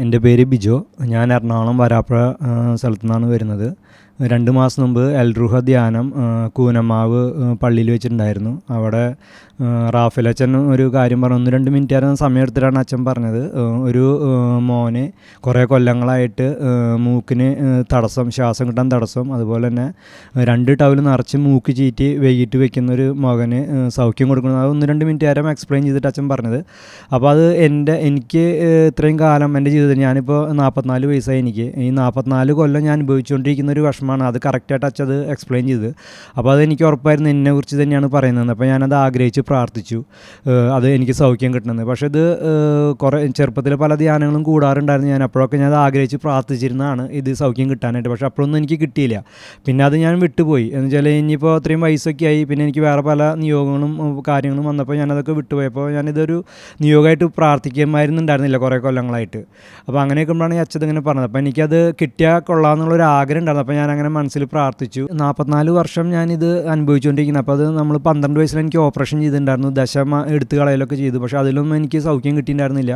എന്റെ പേര് ബിജോ. ഞാൻ എറണാകുളം വരാപ്പുഴ സ്ഥലത്തു നിന്നാണ് വരുന്നത്. രണ്ട് മാസം മുമ്പ് എൽറുഹ ധ്യാനം കൂനമാവ് പള്ളിയിൽ വെച്ചിട്ടുണ്ടായിരുന്നു. അവിടെ റാഫൽ അച്ഛൻ ഒരു കാര്യം പറഞ്ഞു. ഒന്ന് രണ്ട് മിനിറ്റ് നേരം സമയം എടുത്തിട്ടാണ് അച്ഛൻ പറഞ്ഞത്. ഒരു മോനെ കുറേ കൊല്ലങ്ങളായിട്ട് മൂക്കിന് തടസ്സം ശ്വാസം കിട്ടാൻ തടസ്സം അതുപോലെ തന്നെ രണ്ട് ടവൽ നിറച്ച് മൂക്ക് ചീറ്റി വൈകിട്ട് വെക്കുന്ന ഒരു മകന് സൗഖ്യം കൊടുക്കുന്നത് അത് ഒന്ന് രണ്ട് മിനിറ്റ് നേരം എക്സ്പ്ലെയിൻ ചെയ്തിട്ട് അച്ഛൻ പറഞ്ഞത്. അപ്പോൾ അത് എന്റെ എനിക്ക് ഇത്രയും കാലം എന്റെ ജീവിതത്തിൽ ഞാനിപ്പോൾ നാൽപ്പത്തിനാല് വയസ്സായി എനിക്ക്. ഈ നാൽപ്പത്തിനാല് കൊല്ലം ഞാൻ അനുഭവിച്ചുകൊണ്ടിരിക്കുന്ന ഒരു വിഷമമാണ് അത് കറക്റ്റായിട്ട് അച്ഛത് എക്സ്പ്ലെയിൻ ചെയ്ത് അപ്പോൾ അത് എനിക്ക് ഉറപ്പായിരുന്നു എന്നെ കുറിച്ച് തന്നെയാണ് പറയുന്നത്. അപ്പോൾ ഞാനത് ആഗ്രഹിച്ച് പ്രാർത്ഥിച്ചു. അത് എനിക്ക് സൗഖ്യം കിട്ടണമെന്ന് പക്ഷേ ഇത് കുറേ ചെറുപ്പത്തിൽ പല ധ്യാനങ്ങളും കൂടാറുണ്ടായിരുന്നു. ഞാൻ അപ്പോഴൊക്കെ ഞാൻ അത് ആഗ്രഹിച്ച് പ്രാർത്ഥിച്ചിരുന്നതാണ് ഇത് സൗഖ്യം കിട്ടാനായിട്ട്. പക്ഷേ അപ്പോഴൊന്നും എനിക്ക് കിട്ടിയില്ല. പിന്നെ അത് ഞാൻ വിട്ടുപോയി. എന്ന് വെച്ചാൽ ഇനിയിപ്പോൾ അത്രയും വയസ്സൊക്കെ ആയി പിന്നെ എനിക്ക് വേറെ പല നിയോഗങ്ങളും കാര്യങ്ങളും വന്നപ്പോൾ ഞാനതൊക്കെ വിട്ടുപോയപ്പോൾ ഞാനിതൊരു നിയോഗമായിട്ട് പ്രാർത്ഥിക്കുമായിരുന്നുണ്ടായിരുന്നില്ല കുറേ കൊല്ലങ്ങളായിട്ട്. അപ്പോൾ അങ്ങനെ നിൽക്കുമ്പോഴാണ് ഈ അച്ഛത് ഇങ്ങനെ പറഞ്ഞത്. അപ്പോൾ എനിക്കത് കിട്ടിയാൽ കൊള്ളാമെന്നുള്ളൊരു ആഗ്രഹം ഉണ്ടായിരുന്നു. അപ്പോൾ ഞാൻ അങ്ങനെ മനസ്സിൽ പ്രാർത്ഥിച്ചു. നാൽപ്പത്തിനാല് വർഷം ഞാനിത് അനുഭവിച്ചുകൊണ്ടിരിക്കുന്നത് അപ്പോൾ അത് നമ്മൾ പന്ത്രണ്ട് വയസ്സിൽ എനിക്ക് ഓപ്പറേഷൻ ചെയ്തിട്ടുണ്ടായിരുന്നു. ദശമ എടുത്ത് കളയലൊക്കെ ചെയ്തു. പക്ഷേ അതിലൊന്നും എനിക്ക് സൗഖ്യം കിട്ടിയിട്ടുണ്ടായിരുന്നില്ല.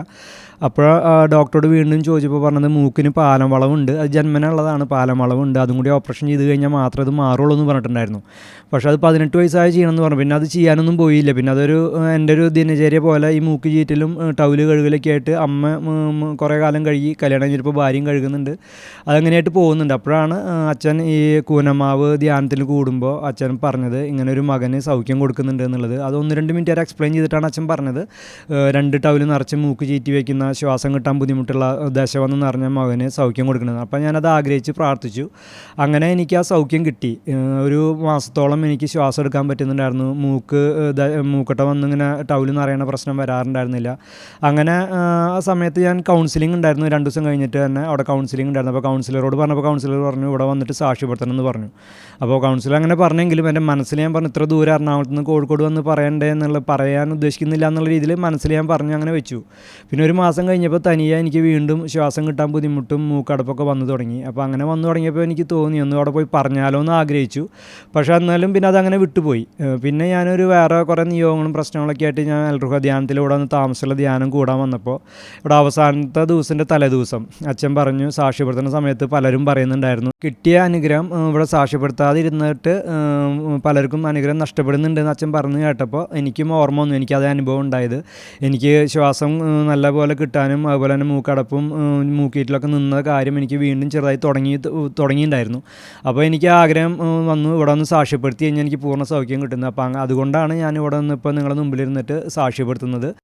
അപ്പോൾ ഡോക്ടറോട് വീണ്ടും ചോദിച്ചപ്പോൾ പറഞ്ഞത് മൂക്കിന് പാലം വളവുണ്ട് അത് ജന്മനുള്ളതാണ്. പാലം വളവുണ്ട് അതും കൂടി ഓപ്പറേഷൻ ചെയ്ത് കഴിഞ്ഞാൽ മാത്രമേ അത് മാറുള്ളൂ എന്ന് പറഞ്ഞിട്ടുണ്ടായിരുന്നു. പക്ഷേ അത് പതിനെട്ട് വയസ്സായി ചെയ്യണമെന്ന് പറഞ്ഞു. പിന്നെ അത് ചെയ്യാനൊന്നും പോയില്ല. പിന്നെ അതൊരു എന്റെ ഒരു ദിനചര്യ പോലെ ഈ മൂക്ക് ചീറ്റലും ടൗൽ കഴുകലൊക്കെ ആയിട്ട് അമ്മ കുറേ കാലം കഴുകി കല്യാണം കഴിഞ്ഞപ്പോൾ ഭാര്യയും കഴുകുന്നുണ്ട്. അതങ്ങനെയായിട്ട് പോകുന്നുണ്ട്. അപ്പോഴാണ് ഏഹ്, ഈ കൂനമാവ് ധ്യാനത്തിൽ കൂടുമ്പോൾ അച്ഛൻ പറഞ്ഞത് ഇങ്ങനെ ഒരു മകന് സൗഖ്യം കൊടുക്കുന്നുണ്ട് എന്നുള്ളത്. അത് ഒന്ന് രണ്ട് മിനിറ്റ് വരെ എക്സ്പ്ലെയിൻ ചെയ്തിട്ടാണ് അച്ഛൻ പറഞ്ഞത്. രണ്ട് ടൗൽ നിറച്ച് മൂക്ക് ചീറ്റി വയ്ക്കുന്ന ശ്വാസം കിട്ടാൻ ബുദ്ധിമുട്ടുള്ള ദശ വന്ന് നിറഞ്ഞ മകന് സൗഖ്യം കൊടുക്കുന്നത് അപ്പോൾ ഞാനത് ആഗ്രഹിച്ച് പ്രാർത്ഥിച്ചു. അങ്ങനെ എനിക്ക് ആ സൗഖ്യം കിട്ടി. ഒരു മാസത്തോളം എനിക്ക് ശ്വാസം എടുക്കാൻ പറ്റുന്നുണ്ടായിരുന്നു. മൂക്ക് മൂക്കട്ട വന്നിങ്ങനെ ടൗൽ നിറയണ പ്രശ്നം വരാറുണ്ടായിരുന്നില്ല. അങ്ങനെ ആ സമയത്ത് ഞാൻ കൗൺസിലിംഗ് ഉണ്ടായിരുന്നു. രണ്ട് ദിവസം കഴിഞ്ഞിട്ട് തന്നെ അവിടെ കൗൺസിലിംഗ് ഉണ്ടായിരുന്നു. അപ്പോൾ കൗൺസിലറോട് പറഞ്ഞപ്പോൾ കൗൺസിലർ പറഞ്ഞു ഇവിടെ വന്നിട്ട് സാക്ഷ്യപ്പെടുത്തണം എന്ന് പറഞ്ഞു. അപ്പോൾ കൗൺസിൽ അങ്ങനെ പറഞ്ഞെങ്കിലും എന്റെ മനസ്സിൽ ഞാൻ പറഞ്ഞു ഇത്ര ദൂരം എറണാകുളത്ത് നിന്ന് കോഴിക്കോട് വന്ന് പറയണ്ടേ എന്നുള്ള പറയാൻ ഉദ്ദേശിക്കുന്നില്ല എന്നുള്ള രീതിയിൽ മനസ്സിൽ ഞാൻ പറഞ്ഞു അങ്ങനെ വെച്ചു. പിന്നെ ഒരു മാസം കഴിഞ്ഞപ്പോൾ തനിയെ എനിക്ക് വീണ്ടും ശ്വാസം കിട്ടാൻ ബുദ്ധിമുട്ടും മൂക്കടപ്പൊക്കെ വന്നു തുടങ്ങി. അപ്പോൾ അങ്ങനെ വന്നു തുടങ്ങിയപ്പോൾ എനിക്ക് തോന്നി ഒന്ന് അവിടെ പോയി പറഞ്ഞാലോ എന്ന് ആഗ്രഹിച്ചു. പക്ഷേ എന്നാലും പിന്നെ അതങ്ങനെ വിട്ടുപോയി. പിന്നെ ഞാനൊരു വേറെ കുറേ നിയോഗങ്ങളും പ്രശ്നങ്ങളൊക്കെ ആയിട്ട് ഞാൻ അൽറുഹ ധ്യാനത്തിലൂടെ ഒന്ന് താമസമുള്ള ധ്യാനം കൂടാൻ വന്നപ്പോൾ ഇവിടെ അവസാനത്തെ ദിവസത്തിന്റെ തലേദിവസം അച്ഛൻ പറഞ്ഞു സാക്ഷ്യപ്പെടുത്തുന്ന സമയത്ത് പലരും പറയുന്നുണ്ടായിരുന്നു കിട്ടിയ അനുഗ്രഹം ഇവിടെ സാക്ഷ്യപ്പെടുത്താതിരുന്നിട്ട് പലർക്കും അനുഗ്രഹം നഷ്ടപ്പെടുന്നുണ്ടെന്ന് അച്ഛൻ പറഞ്ഞു കേട്ടപ്പോൾ എനിക്കും ഓർമ്മ വന്നു. എനിക്കത് അനുഭവം ഉണ്ടായത്. എനിക്ക് ശ്വാസം നല്ലപോലെ കിട്ടാനും അതുപോലെ തന്നെ മൂക്കടപ്പും മൂക്കീറ്റിലൊക്കെ നിന്ന കാര്യം എനിക്ക് വീണ്ടും ചെറുതായി തുടങ്ങി തുടങ്ങിയിട്ടുണ്ടായിരുന്നു. അപ്പോൾ എനിക്ക് ആഗ്രഹം വന്നു. ഇവിടെ ഒന്ന് സാക്ഷ്യപ്പെടുത്തി കഴിഞ്ഞാൽ എനിക്ക് പൂർണ സൗഖ്യം കിട്ടുന്നത് അപ്പോൾ അതുകൊണ്ടാണ് ഞാൻ ഇവിടെ നിന്ന് ഇപ്പോൾ നിങ്ങളുടെ മുമ്പിലിരുന്നിട്ട് സാക്ഷ്യപ്പെടുത്തുന്നത്.